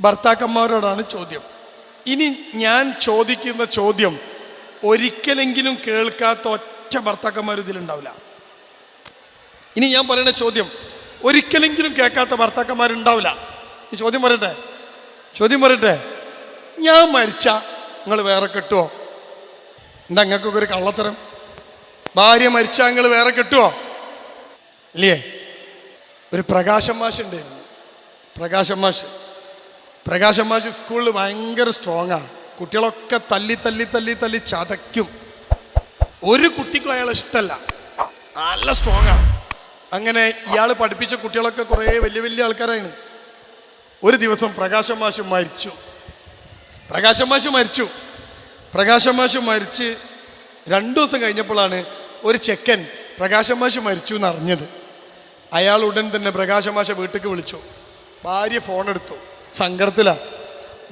ഭർത്താക്കന്മാരോടാണ് ചോദ്യം. ഇനി ഞാൻ ചോദിക്കുന്ന ചോദ്യം ഒരിക്കലെങ്കിലും കേൾക്കാത്ത ഒറ്റ ഭർത്താക്കന്മാർ ഇതിലുണ്ടാവില്ല. ഇനി ഞാൻ പറയുന്ന ചോദ്യം ഒരിക്കലെങ്കിലും കേൾക്കാത്ത ഭർത്താക്കന്മാരുണ്ടാവില്ല. ഈ ചോദ്യം പറയട്ടെ? ചോദ്യം പറയട്ടെ? ഞാൻ മരിച്ച നിങ്ങൾ വേറെ കെട്ടുമോ എന്താ നിങ്ങൾക്കൊക്കെ ഒരു കള്ളത്തരം? ഭാര്യ മരിച്ച നിങ്ങൾ വേറെ കെട്ടുമോ ഇല്ലേ? ഒരു പ്രകാശം മാഷ് ഉണ്ടായിരുന്നു. പ്രകാശം മാഷ്. പ്രകാശം മാഷ് സ്കൂളിൽ ഭയങ്കര സ്ട്രോങ്ങാണ് കുട്ടികളൊക്കെ തല്ലി തല്ലി തല്ലി തല്ലി ചതയ്ക്കും. ഒരു കുട്ടിക്കും അയാൾ ഇഷ്ടമല്ല നല്ല സ്ട്രോങ്ങാണ് അങ്ങനെ ഇയാൾ പഠിപ്പിച്ച കുട്ടികളൊക്കെ കുറേ വലിയ വലിയ ആൾക്കാരാണ്. ഒരു ദിവസം പ്രകാശം മാഷ് മരിച്ചു. പ്രകാശം മാഷ് മരിച്ചു. പ്രകാശം മാഷ് മരിച്ച് രണ്ടു ദിവസം കഴിഞ്ഞപ്പോഴാണ് ഒരു ചെക്കൻ പ്രകാശം മാഷ് മരിച്ചു എന്നറിഞ്ഞത്. അയാൾ ഉടൻ തന്നെ പ്രകാശം മാഷ വീട്ടിലേക്ക് വിളിച്ചു. ഭാര്യ ഫോൺ എടുത്തു സങ്കടത്തിലാ.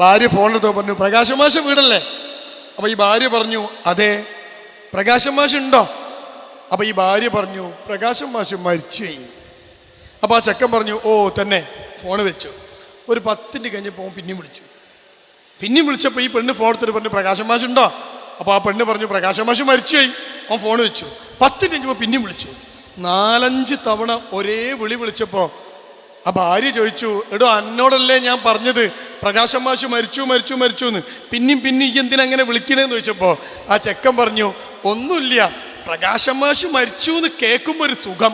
ഭാര്യ ഫോണെടുത്ത് പറഞ്ഞു പ്രകാശം മാഷ വീടല്ലേ? അപ്പൊ ഈ ഭാര്യ പറഞ്ഞു അതെ പ്രകാശം മാഷ ഉണ്ടോ? അപ്പൊ ഈ ഭാര്യ പറഞ്ഞു പ്രകാശം മാഷ് മരിച്ചു കഴിഞ്ഞു. അപ്പൊ ആ ചെക്കൻ പറഞ്ഞു ഓ തന്നെ ഫോണ് വെച്ചു. ഒരു പത്തിന്റെ കഴിഞ്ഞപ്പോൾ അവൻ പിന്നെയും വിളിച്ചു. പിന്നെയും വിളിച്ചപ്പോൾ ഈ പെണ്ണ് ഫോൺ എടുത്തിട്ട് പറഞ്ഞു പ്രകാശം മാഷ് ഉണ്ടോ? അപ്പോൾ ആ പെണ്ണ് പറഞ്ഞു പ്രകാശം മാഷ് മരിച്ചുപോയി അവൻ ഫോൺ വെച്ചു. പത്തിന്റെ കഴിഞ്ഞപ്പോൾ പിന്നെയും വിളിച്ചു. നാലഞ്ച് തവണ ഒരേ വിളി വിളിച്ചപ്പോൾ ആ ഭാര്യ ചോദിച്ചു എടോ അന്നോടല്ലേ ഞാൻ പറഞ്ഞത്? പ്രകാശം മാഷ് മരിച്ചു മരിച്ചു മരിച്ചു എന്ന്. പിന്നെയും പിന്നെ ഈ എന്തിനാ അങ്ങനെ വിളിക്കണേന്ന് ചോദിച്ചപ്പോൾ ആ ചെക്കൻ പറഞ്ഞു ഒന്നുമില്ല പ്രകാശം മാഷ് മരിച്ചു എന്ന് കേൾക്കുമ്പോൾ ഒരു സുഖം.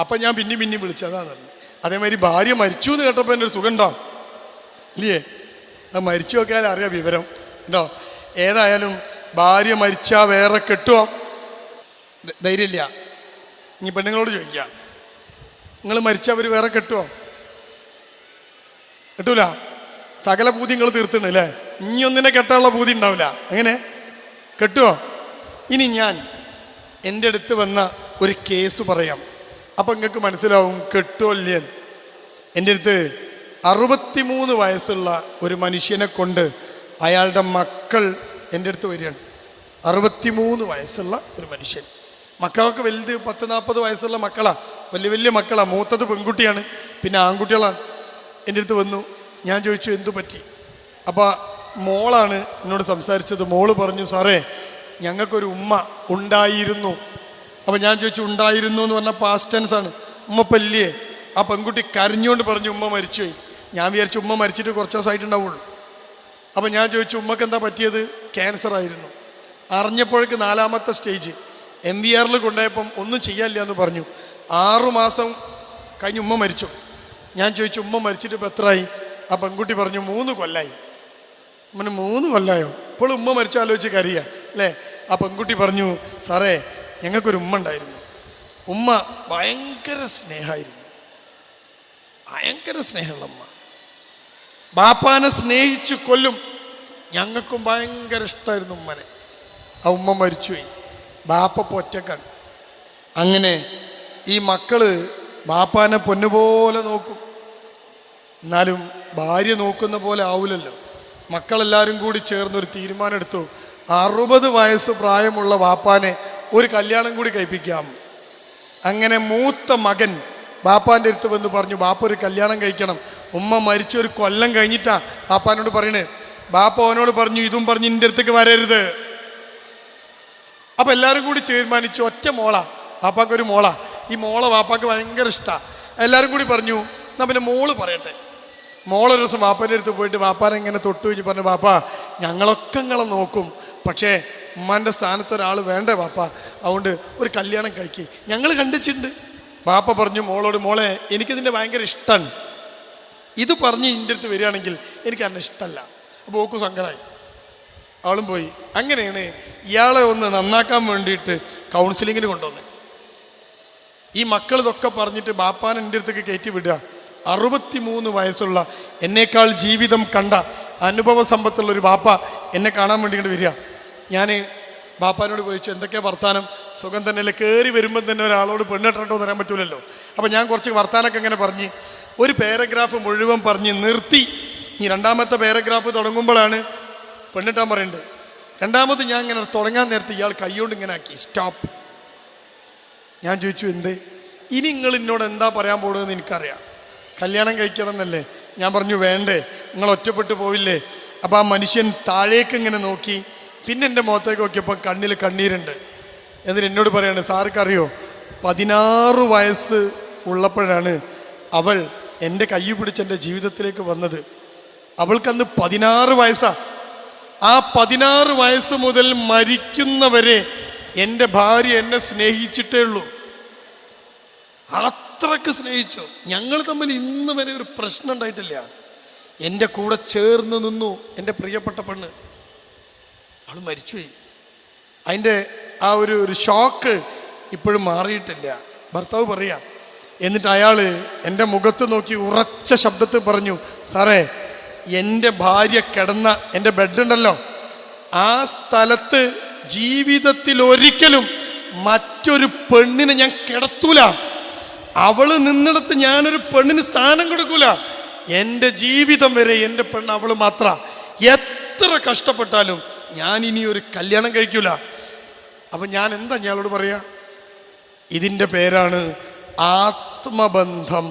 അപ്പം ഞാൻ പിന്നെയും പിന്നെയും വിളിച്ചതാണ് അതേമാതിരി ഭാര്യ മരിച്ചു എന്ന് കേട്ടപ്പോൾ എന്റെ ഒരു സുഖം ഉണ്ടാവും ഇല്ലേ? അത് മരിച്ചു നോക്കിയാൽ അറിയാം വിവരം. ഉണ്ടോ? ഏതായാലും ഭാര്യ മരിച്ചാ വേറെ കെട്ടുമോ ധൈര്യമില്ല. ഇനി പെണ്ണുങ്ങളോട് ചോദിക്കുക നിങ്ങൾ മരിച്ചവർ വേറെ കെട്ടുമോ കെട്ടൂല. സകല പൂതി നിങ്ങൾ തീർത്തുണ്ട് അല്ലേ? ഇനി ഒന്നിനെ കെട്ടാനുള്ള പൂതി ഉണ്ടാവില്ല. എങ്ങനെ? കെട്ടുമോ ഇനി ഞാൻ എന്റെ അടുത്ത് വന്ന ഒരു കേസ് പറയാം. അപ്പം നിങ്ങൾക്ക് മനസ്സിലാവും കെട്ടുമോ ഇല്ലേ എന്റെ അടുത്ത് അറുപത്തിമൂന്ന് വയസ്സുള്ള ഒരു മനുഷ്യനെ കൊണ്ട് അയാളുടെ മക്കൾ എന്റെ അടുത്ത് വരികയാണ്. അറുപത്തിമൂന്ന് വയസ്സുള്ള ഒരു മനുഷ്യൻ. മക്കളൊക്കെ വലുത് പത്ത് നാൽപ്പത് വയസ്സുള്ള മക്കളാ. വലിയ വലിയ മക്കളാണ് മൂത്തത് പെൺകുട്ടിയാണ് പിന്നെ ആൺകുട്ടികളാണ് എന്റെ അടുത്ത് വന്നു ഞാൻ ചോദിച്ചു എന്തു പറ്റി? അപ്പോൾ മോളാണ് എന്നോട് സംസാരിച്ചത്. മോൾ പറഞ്ഞു സാറേ ഞങ്ങൾക്കൊരു ഉമ്മ ഉണ്ടായിരുന്നു. അപ്പോൾ ഞാൻ ചോദിച്ചു ഉണ്ടായിരുന്നു എന്ന് പറഞ്ഞാൽ പാസ്റ്റ് ടെൻസ് ആണ്. ഉമ്മ പല്ലിയെ ആ പെൺകുട്ടി കരഞ്ഞുകൊണ്ട് പറഞ്ഞു ഉമ്മ മരിച്ചുപോയി. ഞാൻ വിചാരിച്ചു ഉമ്മ മരിച്ചിട്ട് കുറച്ച് ദിവസമായിട്ടുണ്ടാവുള്ളൂ. അപ്പോൾ ഞാൻ ചോദിച്ചു ഉമ്മക്ക് എന്താ പറ്റിയത്? ക്യാൻസർ ആയിരുന്നു. അറിഞ്ഞപ്പോഴേക്ക് നാലാമത്തെ സ്റ്റേജ് എം വി ആറിൽ കൊണ്ടുപോയപ്പം ഒന്നും ചെയ്യാനില്ല എന്ന് പറഞ്ഞു. ആറുമാസം കഴിഞ്ഞ് ഉമ്മ മരിച്ചു. ഞാൻ ചോദിച്ചു ഉമ്മ മരിച്ചിട്ട് ഇപ്പം എത്രയായി ആ പെൺകുട്ടി പറഞ്ഞു മൂന്ന് കൊല്ലായി. ഉമ്മന് മൂന്ന് കൊല്ലായോ? ഇപ്പോൾ ഉമ്മ മരിച്ചു ആലോചിച്ച് കരിയ അല്ലേ? ആ പെൺകുട്ടി പറഞ്ഞു സാറേ ഞങ്ങൾക്കൊരു ഉമ്മ ഉണ്ടായിരുന്നു. ഉമ്മ ഭയങ്കര സ്നേഹമായിരുന്നു ഭയങ്കര സ്നേഹമുള്ള ഉമ്മ. ബാപ്പാനെ സ്നേഹിച്ച് കൊല്ലും. ഞങ്ങൾക്കും ഭയങ്കര ഇഷ്ടമായിരുന്നു ഉമ്മനെ. ആ ഉമ്മ മരിച്ചുപോയി. ബാപ്പ പൊറ്റക്കാണ് അങ്ങനെ ഈ മക്കൾ ബാപ്പാനെ പൊന്നുപോലെ നോക്കും. എന്നാലും ഭാര്യ നോക്കുന്ന പോലെ ആവില്ലല്ലോ മക്കളെല്ലാവരും കൂടി ചേർന്നൊരു തീരുമാനം എടുത്തു അറുപത് വയസ്സ് പ്രായമുള്ള വാപ്പാനെ ഒരു കല്യാണം കൂടി കഴിപ്പിക്കാം. അങ്ങനെ മൂത്ത മകൻ ബാപ്പാന്റെ അടുത്ത് വന്ന് പറഞ്ഞു ബാപ്പ ഒരു കല്യാണം കഴിക്കണം. ഉമ്മ മരിച്ച ഒരു കൊല്ലം കഴിഞ്ഞിട്ടാ ബാപ്പാനോട് പറയണേ. ബാപ്പ അവനോട് പറഞ്ഞു ഇതും പറഞ്ഞു എന്റെ അടുത്തേക്ക് വരരുത്. അപ്പൊ എല്ലാവരും കൂടി തീരുമാനിച്ചു ഒറ്റ മോളാ. ബാപ്പാക്കൊരു ഒരു മോളാ. ഈ മോളെ വാപ്പാക്ക് ഭയങ്കര ഇഷ്ടമാണ് എല്ലാവരും കൂടി പറഞ്ഞു എന്നാ പിന്നെ മോൾ പറയട്ടെ. മോളൊരു ദിവസം വാപ്പാന്റെ അടുത്ത് പോയിട്ട് വാപ്പാനെ ഇങ്ങനെ തൊട്ടു കഴിഞ്ഞ് പറഞ്ഞു വാപ്പാ ഞങ്ങളൊക്കെ നിങ്ങളെ നോക്കും. പക്ഷേ ഉമ്മാന്റെ സ്ഥാനത്ത് ഒരാൾ വേണ്ടേ വാപ്പ? അതുകൊണ്ട് ഒരു കല്യാണം കഴിക്കി. ഞങ്ങൾ കണ്ടിച്ചിട്ടുണ്ട്. വാപ്പ പറഞ്ഞു മോളോട് മോളെ എനിക്കിതിന്റെ ഭയങ്കര ഇഷ്ടമാണ് ഇത് പറഞ്ഞ് ഇതിന്റെ അടുത്ത് വരികയാണെങ്കിൽ എനിക്ക് അന്നെ ഇഷ്ടമല്ല അപ്പോൾ ഓക്കും സങ്കടമായി അവളും പോയി. അങ്ങനെയാണ് ഇയാളെ ഒന്ന് നന്നാക്കാൻ വേണ്ടിയിട്ട് കൗൺസിലിങ്ങിന് കൊണ്ടുവന്നത് ഈ മക്കൾ ഇതൊക്കെ പറഞ്ഞിട്ട് ബാപ്പാൻ എന്റെ അടുത്തേക്ക് കയറ്റി വിടുക. അറുപത്തിമൂന്ന് വയസ്സുള്ള എന്നേക്കാൾ ജീവിതം കണ്ട അനുഭവ സമ്പത്തുള്ള ഒരു ബാപ്പ എന്നെ കാണാൻ വേണ്ടി ഇങ്ങോട്ട് വരിക. ഞാൻ ബാപ്പാനോട് ചോദിച്ചു എന്തൊക്കെയാ വർത്താനം? സുഖം തന്നെ അല്ലേ കയറി വരുമ്പം തന്നെ ഒരാളോട് പെണ്ണിട്ടോ പറയാൻ പറ്റൂലല്ലോ. അപ്പം ഞാൻ കുറച്ച് വർത്താനൊക്കെ ഇങ്ങനെ പറഞ്ഞ് ഒരു പാരഗ്രാഫ് മുഴുവൻ പറഞ്ഞ് നിർത്തി. ഈ രണ്ടാമത്തെ പാരഗ്രാഫ് തുടങ്ങുമ്പോഴാണ് പെണ്ണിട്ടാൻ പറയുന്നത് രണ്ടാമത് ഞാൻ ഇങ്ങനെ തുടങ്ങാൻ നേരത്തെ ഇയാൾ കൈകൊണ്ട് ഇങ്ങനെ ആക്കി സ്റ്റോപ്പ് ഞാൻ ചോദിച്ചു എന്ത്? ഇനി നിങ്ങൾ എന്നോട് എന്താ പറയാൻ പോകുന്നതെന്ന് എനിക്കറിയാം. കല്യാണം കഴിക്കണം എന്നല്ലേ ഞാൻ പറഞ്ഞു വേണ്ടേ നിങ്ങൾ ഒറ്റപ്പെട്ടു പോവില്ലേ? അപ്പോൾ ആ മനുഷ്യൻ താഴേക്ക് ഇങ്ങനെ നോക്കി പിന്നെ എന്റെ മുഖത്തേക്ക് നോക്കിയപ്പോൾ കണ്ണിൽ കണ്ണീരുണ്ട്. എന്നിട്ട് എന്നോട് പറയാണ് സാർക്കറിയോ പതിനാറ് വയസ്സ് ഉള്ളപ്പോഴാണ് അവൾ എന്റെ കൈ പിടിച്ച് എന്റെ ജീവിതത്തിലേക്ക് വന്നത്. അവൾക്കന്ന് പതിനാറ് വയസ്സാണ് ആ പതിനാറ് വയസ്സ് മുതൽ മരിക്കുന്നവരെ എന്റെ ഭാര്യ എന്നെ സ്നേഹിച്ചിട്ടേ ഉള്ളൂ. അത്രയ്ക്ക് സ്നേഹിച്ചു. ഞങ്ങൾ തമ്മിൽ ഇന്ന് വരെ ഒരു പ്രശ്നം ഉണ്ടായിട്ടില്ല. എന്റെ കൂടെ ചേർന്ന് നിന്നു എന്റെ പ്രിയപ്പെട്ട പെണ്ണ്. അവൾ മരിച്ചുപോയി. അതിന്റെ ആ ഒരു ഒരു ഷോക്ക് ഇപ്പോഴും മാറിയിട്ടില്ല. ഭർത്താവ് പറയാ എന്നിട്ട് അയാൾ എന്റെ മുഖത്ത് നോക്കി ഉറച്ച ശബ്ദത്തിൽ പറഞ്ഞു സാറേ എന്റെ ഭാര്യ കിടന്ന എന്റെ ബെഡുണ്ടല്ലോ ആ സ്ഥലത്ത് ജീവിതത്തിൽ ഒരിക്കലും മറ്റൊരു പെണ്ണിനെ ഞാൻ കിടത്തൂല. അവൾ നിന്നിടത്ത് ഞാനൊരു പെണ്ണിന് സ്ഥാനം കൊടുക്കൂല. എന്റെ ജീവിതം വരെ എന്റെ പെണ്ണ് അവൾ മാത്ര. എത്ര കഷ്ടപ്പെട്ടാലും ഞാൻ ഇനി ഒരു കല്യാണം കഴിക്കൂല. അപ്പൊ ഞാൻ എന്താ ഞാനോട് പറയാ? ഇതിന്റെ പേരാണ് ആത്മബന്ധം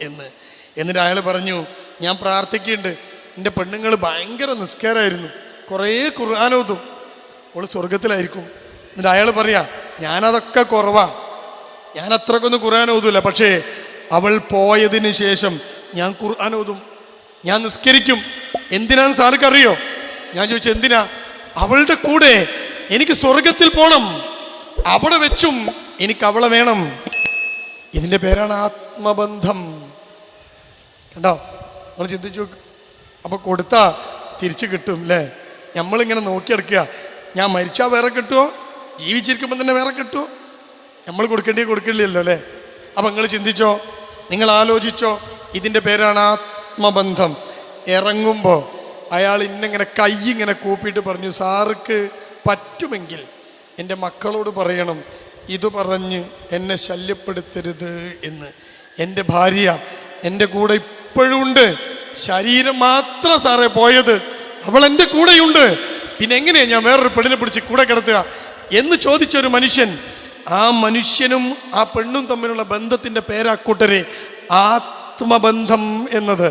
എന്ന്. എന്നിട്ട് അയാൾ പറഞ്ഞു ഞാൻ പ്രാർത്ഥിക്കുന്നുണ്ട്. എന്റെ പെണ്ണുങ്ങൾ ഭയങ്കര നിസ്കാരമായിരുന്നു. കുറേ ഖുർആാനോതും അവൾ സ്വർഗത്തിലായിരിക്കും എന്നിട്ട് അയാൾ പറയാ ഞാനതൊക്കെ കുറവാ. ഞാൻ അത്രക്കൊന്നും ഖുർആൻ ഓതൂല. പക്ഷേ അവൾ പോയതിന് ശേഷം ഞാൻ ഖുർആൻ ഓതും. ഞാൻ നിസ്കരിക്കും. എന്തിനാന്ന് സാർക്ക് അറിയോ ഞാൻ ചോദിച്ചു എന്തിനാ? അവളുടെ കൂടെ എനിക്ക് സ്വർഗത്തിൽ പോണം. അവിടെ വെച്ചും എനിക്ക് അവളെ വേണം. ഇതിന്റെ പേരാണ് ആത്മബന്ധം. കണ്ടോ? നമ്മൾ ചിന്തിച്ചു അപ്പോൾ അപ്പൊ കൊടുത്താ തിരിച്ചു കിട്ടും അല്ലേ നമ്മളിങ്ങനെ നോക്കിയെടുക്കുക. ഞാൻ മരിച്ചാൽ വേറെ കിട്ടുമോ ജീവിച്ചിരിക്കുമ്പോൾ തന്നെ വേറെ കിട്ടുമോ നമ്മൾ കൊടുക്കേണ്ടി കൊടുക്കില്ലല്ലോ അല്ലേ? അപ്പം നിങ്ങൾ ചിന്തിച്ചോ നിങ്ങൾ ആലോചിച്ചോ ഇതിന്റെ പേരാണ് ആത്മബന്ധം. ഇറങ്ങുമ്പോൾ അയാൾ ഇന്നിങ്ങനെ കൈ ഇങ്ങനെ കൂപ്പിയിട്ട് പറഞ്ഞു സാർക്ക് പറ്റുമെങ്കിൽ എന്റെ മക്കളോട് പറയണം ഇത് പറഞ്ഞ് എന്നെ ശല്യപ്പെടുത്തരുത് എന്ന്. എന്റെ ഭാര്യ എന്റെ കൂടെ ഇപ്പോഴും ഉണ്ട്. ശരീരം മാത്രം സാറേ പോയത് അവൾ എന്റെ കൂടെയുണ്ട്. പിന്നെ എങ്ങനെയാണ് ഞാൻ വേറൊരു പെണ്ണിനെ പിടിച്ച് കൂടെ കിടത്തുക എന്ന് ചോദിച്ച ഒരു മനുഷ്യൻ ആ മനുഷ്യനും ആ പെണ്ണും തമ്മിലുള്ള ബന്ധത്തിന്റെ പേരാക്കൂട്ടരെ ആത്മബന്ധം എന്നത്.